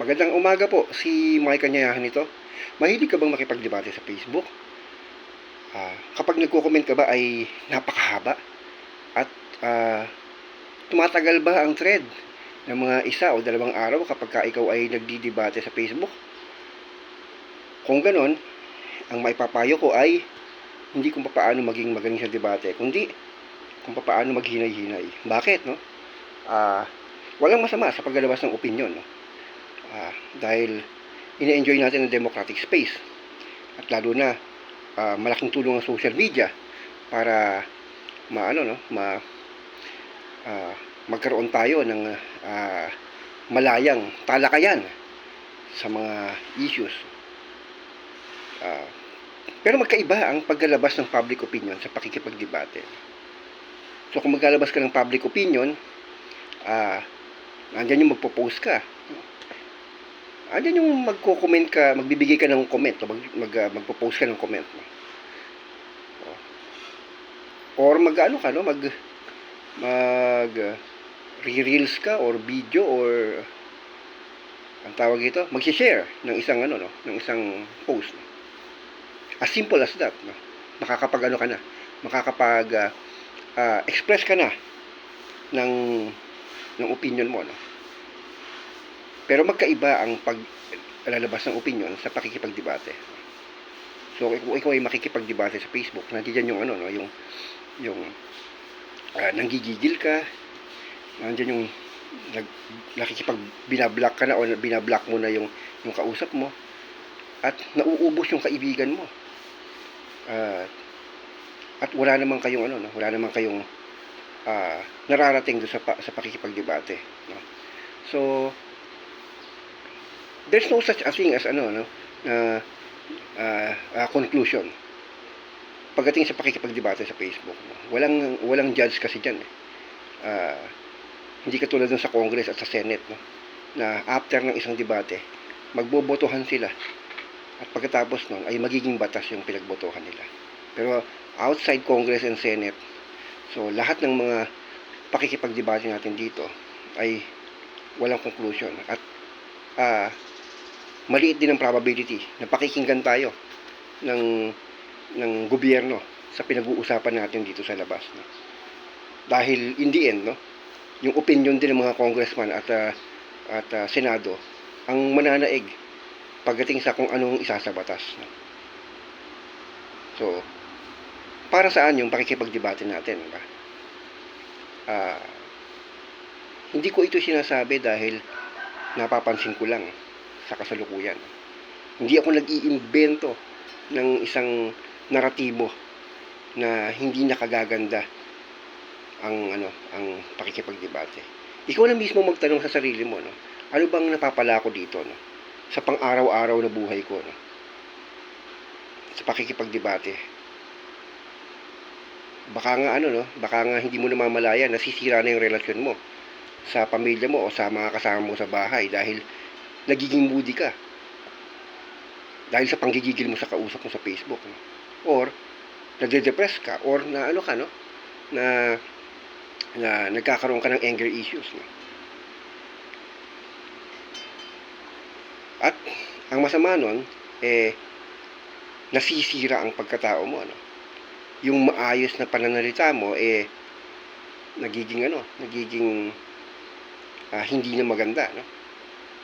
Magandang umaga po, si Mike Kanyayahan ito. Mahilig ka bang makipagdebate sa Facebook? Ah, kapag nagko-comment ka ba ay napakahaba? At ah, tumatagal ba ang thread ng mga isa o dalawang araw kapag ka ikaw ay nagdidebate sa Facebook? Kung ganon, ang maipapayo ko ay hindi kung paano maging magaling sa debate, kundi kung paano maghinay-hinay. Bakit, no? Ah, walang masama sa paglalabas ng opinion, no? Ah, dahil ini-enjoy natin ang democratic space. At lalo na ah, malaking tulong ang social media para maano no, ma ah, magkaroon tayo ng ah, malayang talakayan sa mga issues. Ah, pero magkaiba ang paglalabas ng public opinion sa pakikipagdebate. So kung maglalabas ka ng public opinion, ah, nandyan yung magpo-post ka. Andyan yung magko-comment ka, magbibigay ka ng comment, o mag, mag, ah, magpo-post ka ng comment mo. O. Or mag-ano ka, no? Mag, mag, ah, re-reels ka, or video, or, ang tawag ito, mag-share ng isang, ano, no? Ng isang post. As simple as that, no? Makakapag, ano ka na, makakapag, ah, ah, express ka na ng, ng opinion mo, no? Pero magkaiba ang paglalabas ng opinion sa pakikipagdebate. So kung ikaw ay makikipagdebate sa Facebook, nandiyan yung ano no, yung yung ah, nanggigigil ka, nandiyan yung nag, nakikipag binablock ka na o binablock mo na yung yung kausap mo at nauubos yung kaibigan mo. At at wala naman kayong ano no, wala naman kayong ah, nararating do sa sa pakikipagdebate, no. So there's no such a thing as ano no na ah, ah, conclusion pagdating sa pakikipagdebate sa Facebook mo walang walang judge kasi diyan eh. Ah, hindi katulad dun sa Congress at sa Senate no na after ng isang debate magbobotohan sila at pagkatapos nun ay magiging batas yung pinagbotohan nila pero outside Congress and Senate so lahat ng mga pakikipagdebate natin dito ay walang conclusion at ah maliit din ang probability na pakikinggan tayo ng ng gobyerno sa pinag-uusapan natin dito sa labas no? dahil in the end no yung opinion din ng mga congressman at ah, at ah, senado ang mananaig pagdating sa kung anong isa sa batas no? so para saan yung pakikipagdebate natin ba Ah, hindi ko ito sinasabi dahil napapansin ko lang sa kasalukuyan. Hindi ako nag-iimbento ng isang naratibo na hindi nakagaganda ang ano ang pakikipagdebate. Ikaw na mismo magtanong sa sarili mo, no? Ano bang napapala ko dito, no? Sa pang-araw-araw na buhay ko, no? Sa pakikipagdebate. Baka nga ano, no? Baka nga hindi mo namamalaya, nasisira na yung relasyon mo sa pamilya mo o sa mga kasama mo sa bahay dahil nagiging moody ka. Dahil sa panggigigil mo sa kausap mo sa Facebook. No? Or, nagde-depress ka. Or, na ano ka, no? Na, na nagkakaroon ka ng anger issues. No? At, ang masama nun, eh, nasisira ang pagkatao mo, ano? Yung maayos na pananalita mo, eh, nagiging, ano, nagiging, ah, hindi na maganda, no?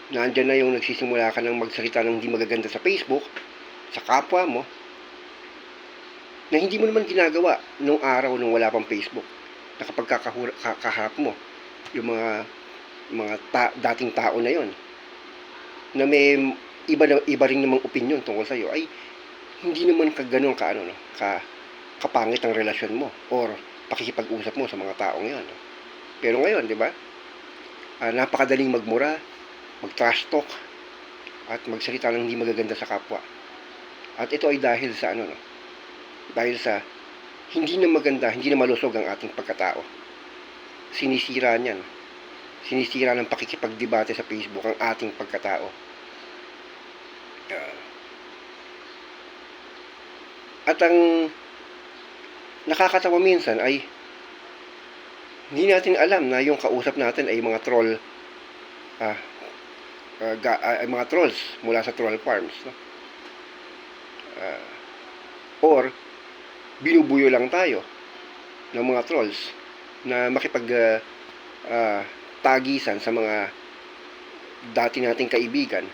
Nandyan na yung nagsisimula ka ng magsalita ng hindi magaganda sa Facebook, sa kapwa mo, na hindi mo naman ginagawa nung araw nung wala pang Facebook. Na kapag mo, yung mga mga ta- dating tao na yon na may iba na iba ring namang opinion tungkol sa iyo ay hindi naman ka ganun ka ano no ka kapangit ang relasyon mo or pakikipag-usap mo sa mga taong yon no? pero ngayon di ba ah, napakadaling magmura mag-trash talk at magsalita ng hindi magaganda sa kapwa. At ito ay dahil sa ano no? Dahil sa hindi na maganda, hindi na malusog ang ating pagkatao. Sinisira niyan. Sinisira ng pakikipagdebate sa Facebook ang ating pagkatao. Ah. at ang nakakatawa minsan ay hindi natin alam na yung kausap natin ay mga troll ah, ah, ga- ah, mga trolls mula sa troll farms. No? Ah, or, binubuyo lang tayo ng mga trolls na makipag ah, ah, tagisan sa mga dati nating kaibigan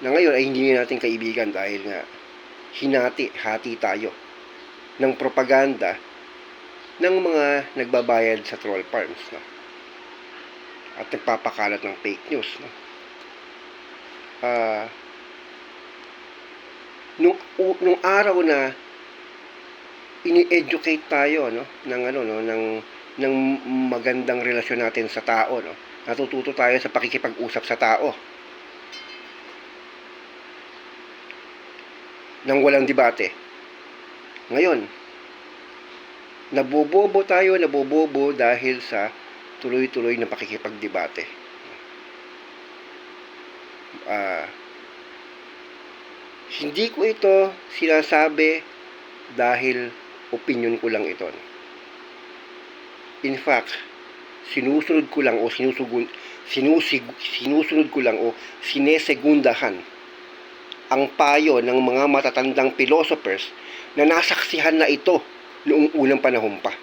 na ngayon ay hindi na nating kaibigan dahil nga hinati, hati tayo ng propaganda ng mga nagbabayad sa troll farms no? at nagpapakalat ng fake news no? Ah, nung, u- nung araw na ini-educate tayo no ng ano no ng ng magandang relasyon natin sa tao no. Natututo tayo sa pakikipag-usap sa tao. Nang walang debate. Ngayon nabobobo tayo nabobobo dahil sa tuloy-tuloy na pakikipagdebate ah hindi ko ito sinasabi dahil opinion ko lang ito. In fact, sinusunod ko lang o sinusugun, sinusig, sinusunod ko lang o sinesegundahan ang payo ng mga matatandang philosophers na nasaksihan na ito noong unang panahon pa.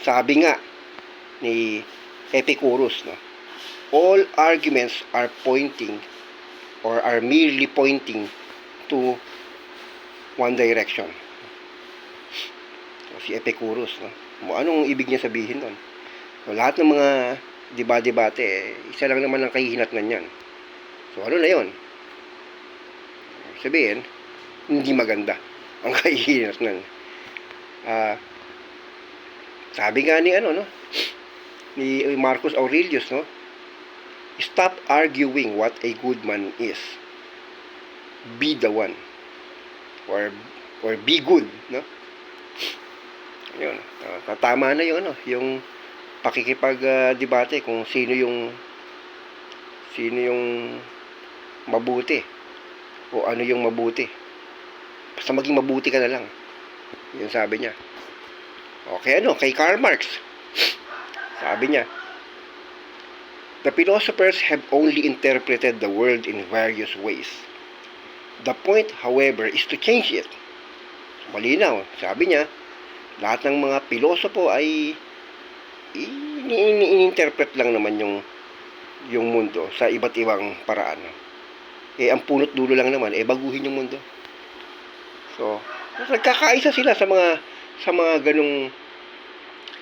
Sabi nga ni Epicurus, no? All arguments are pointing or are merely pointing to one direction. So, si Epicurus, no? Anong ibig niya sabihin doon? So, lahat ng mga diba-debate, eh, isa lang naman ang kahihinatnan niyan. So, ano na yon? Sabihin, hindi maganda ang kahihinatnan. Ah, sabi nga ni ano, no? Ni Marcus Aurelius, no? Stop arguing what a good man is. Be the one. Or or be good, no? Yun. Uh, tama na yung ano, yung pakikipag-debate kung sino yung sino yung mabuti o ano yung mabuti. Basta maging mabuti ka na lang. Yun sabi niya. Okay, ano, kay Karl Marx. Sabi niya, The philosophers have only interpreted the world in various ways. The point, however, is to change it. Malinaw. Sabi niya, lahat ng mga pilosopo ay ini-interpret lang naman yung yung mundo sa iba't ibang paraan. Eh, ang punot dulo lang naman, eh, baguhin yung mundo. So, nagkakaisa sila sa mga sa mga ganong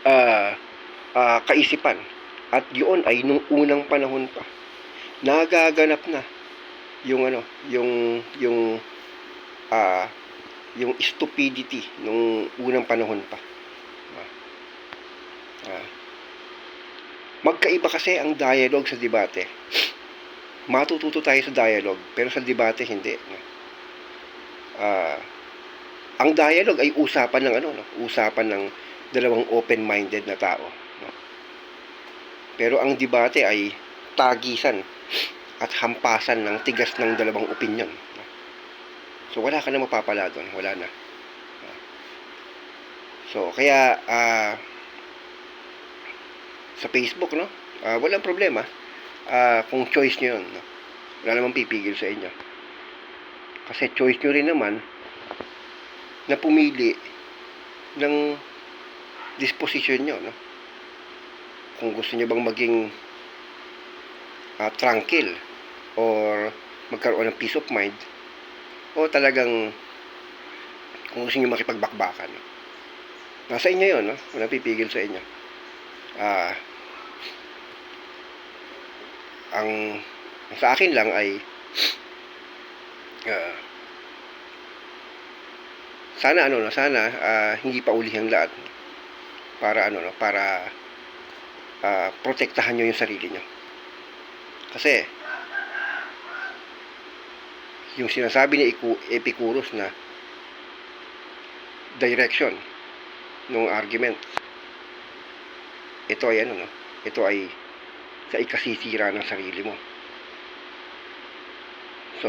ah ah, kaisipan. At yun ay nung unang panahon pa. Nagaganap na yung ano, yung yung ah yung stupidity nung unang panahon pa. Ah. Magkaiba kasi ang dialogue sa debate. Matututo tayo sa dialogue, pero sa debate hindi. Ah, ang dialogue ay usapan ng ano, no? usapan ng dalawang open-minded na tao. Pero ang debate ay tagisan at hampasan ng tigas ng dalawang opinion. no? So wala ka na mapapala doon, wala na. So kaya ah sa Facebook no, ah, walang problema. Ah, kung choice niyo 'yon, no? Wala namang pipigil sa inyo. Kasi choice niyo rin naman na pumili ng disposition nyo, no? Kung gusto nyo bang maging ah, tranquil or magkaroon ng peace of mind o talagang kung gusto nyo makipagbakbakan. Nasa inyo yun, no? Walang pipigil sa inyo. Ah, ang, ang sa akin lang ay ah, sana ano no, sana ah, hindi pa uli ang lahat para ano no, para ah, protektahan nyo yung sarili nyo. Kasi yung sinasabi ni Epicurus na direction ng argument ito ay ano no, ito ay sa ikasisira ng sarili mo. So,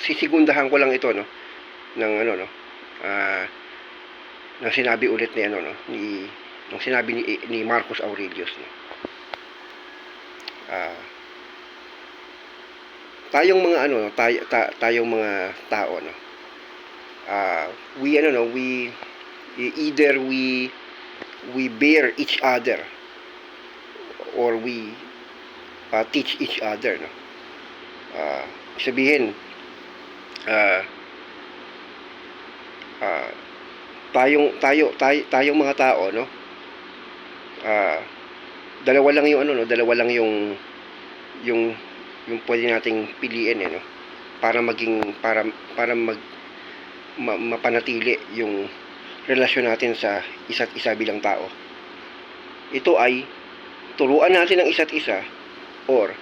sisigundahan ko lang ito no ng ano no ah nang sinabi ulit ni ano no ni nung sinabi ni, ni Marcos Aurelius no. Ah tayong mga ano no, tayo, ta, tayong mga tao no. Ah we ano no, we either we we bear each other or we uh, teach each other no. Ah sabihin ah ah tayong tayo tayo tayong mga tao no? Ah dalawa lang yung ano no? Dalawa lang yung yung yung pwede nating piliin eh no? Para maging para para mag ma, mapanatili yung relasyon natin sa isa't isa bilang tao. Ito ay turuan natin ang isa't isa or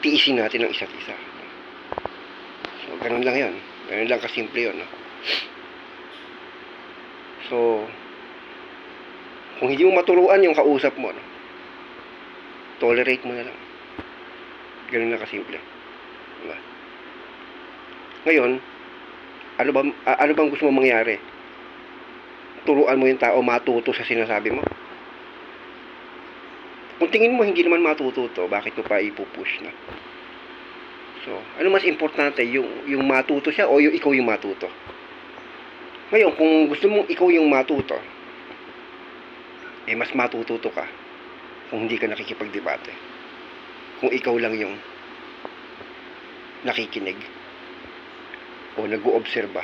tiisin natin ang isa't isa. So ganun lang yan. Ganun lang kasimple yun no? So, kung hindi mo maturuan yung kausap mo, no, tolerate mo na lang. Ganun na kasimple. Diba? Ngayon, ano ba ano bang gusto mo mangyari? Turuan mo yung tao matuto sa sinasabi mo. Kung tingin mo hindi naman matututo, bakit mo pa ipupush na? So, ano mas importante, yung yung matuto siya o yung ikaw yung matuto? Ngayon, kung gusto mong ikaw yung matuto, eh mas matututo ka kung hindi ka nakikipagdebate. Kung ikaw lang yung nakikinig o nag-oobserba.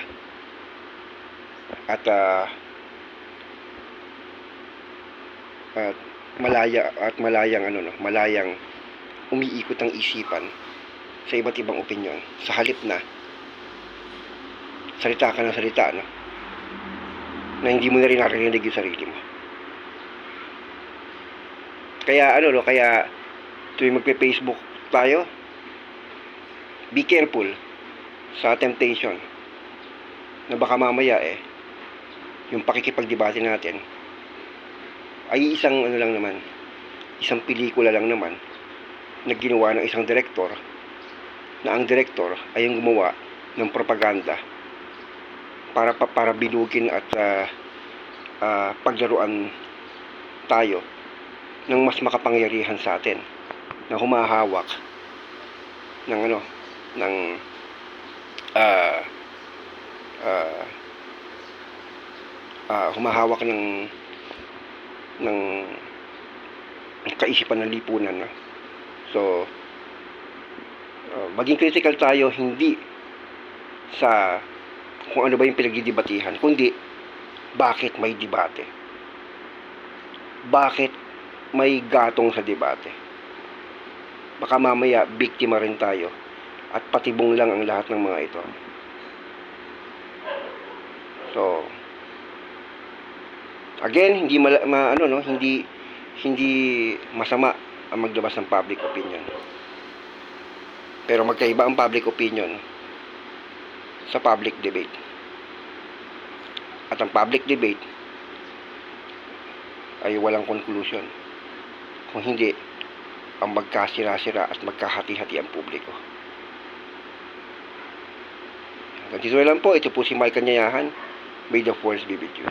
At ah, at malaya at malayang ano no, malayang umiikot ang isipan sa iba't ibang opinyon. Sa halip na salita ka ng salita no na hindi mo na rin narinig yung sarili mo. Kaya ano no, kaya tuwing magpe-Facebook tayo, be careful sa temptation na baka mamaya eh yung pakikipagdebate natin ay isang ano lang naman isang pelikula lang naman na ginawa ng isang direktor na ang direktor ay yung gumawa ng propaganda para pa, para bilugin at ah, ah, paglaruan tayo ng mas makapangyarihan sa atin na humahawak ng ano ng ah ah ah, humahawak ng ng kaisipan ng lipunan no? so ah, maging critical tayo hindi sa kung ano ba yung pinagdidebatihan, kundi bakit may debate. Bakit may gatong sa debate. Baka mamaya biktima rin tayo at patibong lang ang lahat ng mga ito. So, again, hindi mala, ma, ano no, hindi hindi masama ang maglabas ng public opinion. Pero magkaiba ang public opinion sa public debate. At ang public debate ay walang conclusion. Kung hindi, ang magkasira-sira at magkahati-hati ang publiko. Hanggang dito lang po. Ito po si Mike Kanyayahan. May the force be with you.